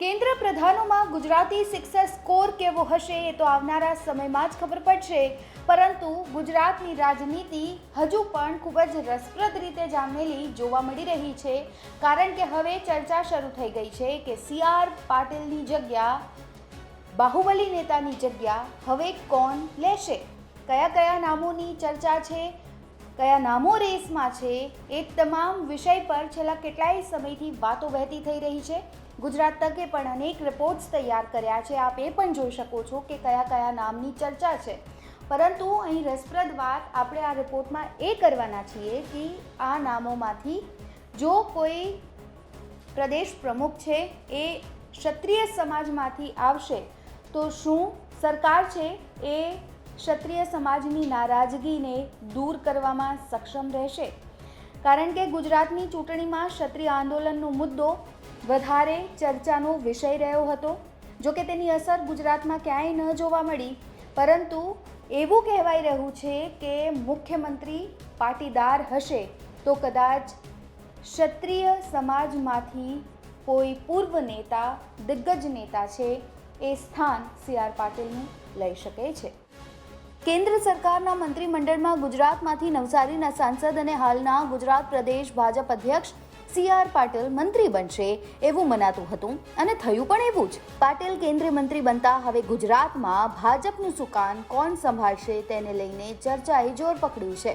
કેન્દ્ર પ્રધાનોમાં ગુજરાતી શિક્ષક સ્કોર કેવો હશે એ તો આવનારા સમયમાં જ ખબર પડશે. પરંતુ ગુજરાતની રાજનીતિ હજુ પણ ખૂબ જ રસપ્રદ રીતે જામેલી જોવા મળી રહી છે. કારણ કે હવે ચર્ચા શરૂ થઈ ગઈ છે કે સી આર પાટીલની જગ્યા, બાહુબલી નેતાની જગ્યા હવે કોણ લેશે? કયા કયા નામોની ચર્ચા છે? કયા નામો રેસમાં છે? એ તમામ વિષય પર છેલ્લા કેટલાય સમયથી વાતો વહેતી થઈ રહી છે. ગુજરાત તકે પણ અનેક રિપોર્ટ્સ તૈયાર કર્યા છે. આપ એ પણ જોઈ શકો છો કે કયા કયા નામની ચર્ચા છે. પરંતુ અહીં રસપ્રદ વાત આપણે આ રિપોર્ટમાં એ કરવાના છીએ કે આ નામોમાંથી જો કોઈ પ્રદેશ પ્રમુખ છે, એ ક્ષત્રિય સમાજમાંથી આવશે, તો શું સરકાર છે, એ ક્ષત્રિય સમાજની નારાજગીને દૂર કરવામાં સક્ષમ રહેશે? કારણ કે ગુજરાતની ચૂંટણીમાં ક્ષત્રિય આંદોલનનો મુદ્દો વધારે ચર્ચાનો વિષય રહ્યો હતો. જો કે તેની અસર ગુજરાતમાં ક્યાંય ન જોવા મળી, પરંતુ એવું કહેવાઈ રહ્યું છે કે મુખ્યમંત્રી પાટીદાર હશે તો કદાચ ક્ષત્રિય સમાજમાંથી કોઈ પૂર્વ નેતા, દિગ્ગજ નેતા છે એ સ્થાન સી આર પાટીલનું લઈ શકે છે. કેન્દ્ર સરકારના મંત્રીમંડળમાં ગુજરાતમાંથી નવસારીના સાંસદ અને હાલના ગુજરાત પ્રદેશ ભાજપ અધ્યક્ષ સી આર પાટીલ મંત્રી બનશે એવું મનાતું હતું અને થયું પણ એવું જ. પાટીલ કેન્દ્રીય મંત્રી બનતા હવે ગુજરાતમાં ભાજપનું સુકાન કોણ સંભાળશે તેને લઈને ચર્ચાએ જોર પકડ્યું છે.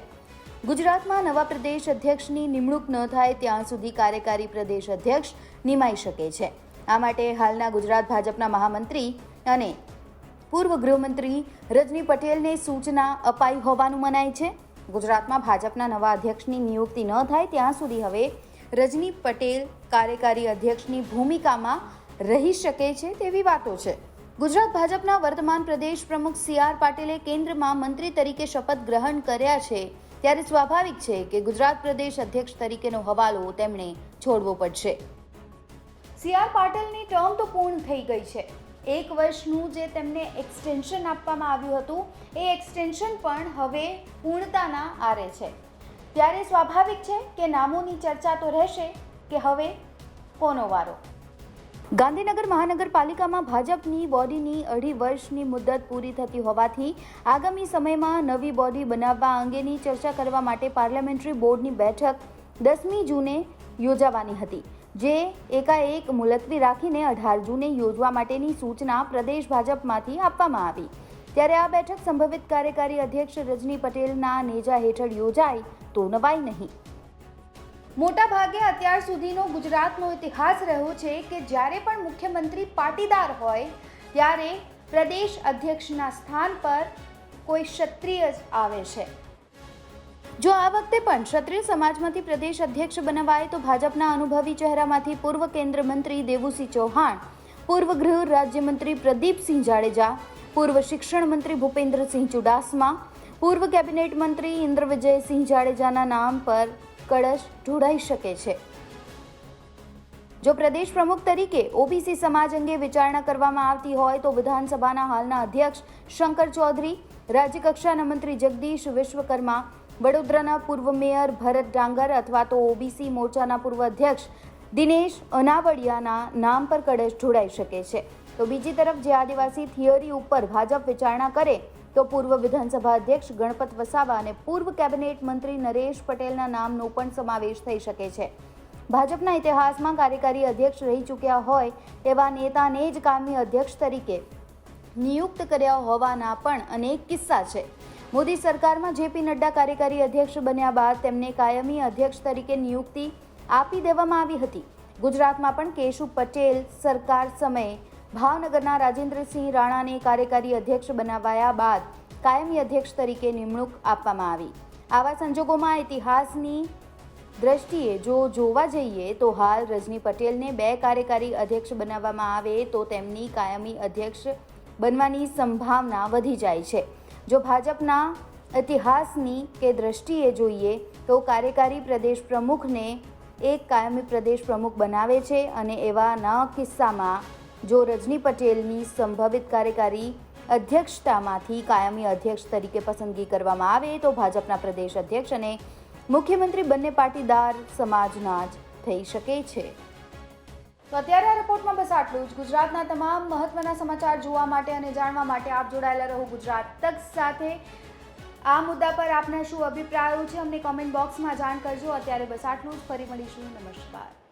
ગુજરાતમાં નવા પ્રદેશ અધ્યક્ષની નિમણૂક ન થાય ત્યાં સુધી કાર્યકારી પ્રદેશ અધ્યક્ષ નિમાઈ શકે છે. આ માટે હાલના ગુજરાત ભાજપના મહામંત્રી અને પૂર્વ ગૃહમંત્રી રજની પટેલને સૂચના અપાઈ હોવાનું મનાય છે. ગુજરાતમાં ભાજપના નવા અધ્યક્ષની નિયુક્તિ ન થાય ત્યાં સુધી હવે રજની પટેલ કાર્યકારી અધ્યક્ષની ભૂમિકામાં રહી શકે છે તેવી વાતો છે. ગુજરાત ભાજપના વર્તમાન પ્રદેશ પ્રમુખ સી આર પાટીલે કેન્દ્રમાં મંત્રી તરીકે શપથ ગ્રહણ કર્યા છે ત્યારે સ્વાભાવિક છે કે ગુજરાત પ્રદેશ અધ્યક્ષ તરીકેનો હવાલો તેમણે છોડવો પડશે. સી આર પાટીલની ટર્મ તો પૂર્ણ થઈ ગઈ છે. એક વર્ષનું જે તેમને એક્સટેન્શન આપવામાં આવ્યું હતું, એ એક્સટેન્શન પણ હવે પૂર્ણતાના આરે છે. ત્યારે સ્વાભાવિક છે કે નામોની ચર્ચા તો રહેશે કે હવે કોનો વારો? ગાંધીનગર મહાનગરપાલિકામાં ભાજપની બોડીની અઢી વર્ષની મુદત પૂરી થતી હોવાથી આગામી સમયમાં નવી બોડી બનાવવા અંગેની ચર્ચા કરવા માટે પાર્લામેન્ટરી બોર્ડની બેઠક દસમી જૂને યોજાવાની હતી, જે એકાએક મુલતવી રાખીને અઢાર જૂને યોજવા માટેની સૂચના પ્રદેશ ભાજપમાંથી આપવામાં આવી. ત્યારે આ બેઠક સંભવિત કાર્યકારી અધ્યક્ષ રજની પટેલના નેજા હેઠળ યોજાય તો નવાઈ નહીં. મોટા ભાગે અત્યાર સુધીનો ગુજરાતનો ઇતિહાસ રહ્યો છે કે જ્યારે પણ મુખ્યમંત્રી પાટીદાર હોય, ત્યારે પ્રદેશ અધ્યક્ષના સ્થાન પર કોઈ ક્ષત્રિય જ આવે છે. જો આ વખતે પણ ક્ષત્રિય સમાજમાંથી પ્રદેશ અધ્યક્ષ બનાવાય તો ભાજપના અનુભવી ચહેરામાંથી પૂર્વ કેન્દ્ર મંત્રી દેવુસિંહ ચૌહાણ પૂર્વ ગૃહ રાજ્યમંત્રી પ્રદીપસિંહ જાડેજા પૂર્વ શિક્ષણ મંત્રી ભૂપેન્દ્રસિંહ ચુડાસમા, પૂર્વ કેબિનેટ મંત્રી ઇન્દ્ર વિજયસિંહ જાડેજાના નામ પર કળશ ઢોળાઈ શકે છે. જો પ્રદેશ પ્રમુખ તરીકે ઓબીસી સમાજ અંગે વિચારણા કરવામાં આવતી હોય તો વિધાનસભાના હાલના અધ્યક્ષ શંકર ચૌધરી, રાજ્યકક્ષાના મંત્રી જગદીશ વિશ્વકર્મા, વડોદરાના પૂર્વ મેયર ભરત ડાંગર અથવા તો ઓબીસી મોરચાના પૂર્વ અધ્યક્ષ દિનેશ અનાવડિયાના નામ પર કળશ ઢોળાઈ શકે છે. તો બીજી તરફ જે આદિવાસી થિયરી ઉપર ભાજપ વિચારણા કરે, તો પૂર્વ વિધાનસભા અધ્યક્ષ ગણપત વસાવા અને પૂર્વ કેબિનેટ મંત્રી નરેશ પટેલના નામનો પણ સમાવેશ થઈ શકે છે. ભાજપના ઇતિહાસમાં કાર્યકારી અધ્યક્ષ રહી ચૂક્યા હોય એવા નેતાને જ કામી અધ્યક્ષ તરીકે નિયુક્ત કર્યા હોવાના પણ અનેક કિસ્સા છે. મોદી સરકારમાં જેપી નડ્ડા કાર્યકારી અધ્યક્ષ બન્યા બાદ તેમને કાયમી અધ્યક્ષ તરીકે નિયુક્તિ આપી દેવામાં આવી હતી. ગુજરાતમાં પણ કેશુ પટેલ સરકાર સમયે ભાવનગરના રાજેન્દ્રસિંહ રાણાને કાર્યકારી અધ્યક્ષ બનાવાયા બાદ કાયમી અધ્યક્ષ તરીકે નિમણૂક આપવામાં આવી. આવા સંજોગોમાં ઇતિહાસની દ્રષ્ટિએ જો જોવા જઈએ તો હાલ રજની પટેલને બે કાર્યકારી અધ્યક્ષ બનાવવામાં આવે તો તેમની કાયમી અધ્યક્ષ બનવાની સંભાવના વધી જાય છે. જો ભાજપના ઇતિહાસની કે દ્રષ્ટિએ જોઈએ તો કાર્યકારી પ્રદેશ પ્રમુખને એક કાયમી પ્રદેશ પ્રમુખ બનાવે છે અને એવા ન કિસ્સામાં જો રજની પટેલની સંભવિત કાર્યકારી અધ્યક્ષતામાંથી કાયમી અધ્યક્ષ તરીકે પસંદગી કરવામાં આવે તો ભાજપના પ્રદેશ અધ્યક્ષ અને મુખ્યમંત્રી બંને પાટીદાર સમાજના જ થઈ શકે છે. તો અત્યારે આ રિપોર્ટમાં બસ આટલું જ. ગુજરાતના તમામ મહત્વના સમાચાર જોવા માટે અને જાણવા માટે આપ જોડાયેલા રહો ગુજરાત તક સાથે. આ મુદ્દા પર આપના શું અભિપ્રાયો છે અમને કોમેન્ટ બોક્સમાં જાણ કરજો. અત્યારે બસ આટલું જ. ફરી મળીશું. નમસ્કાર.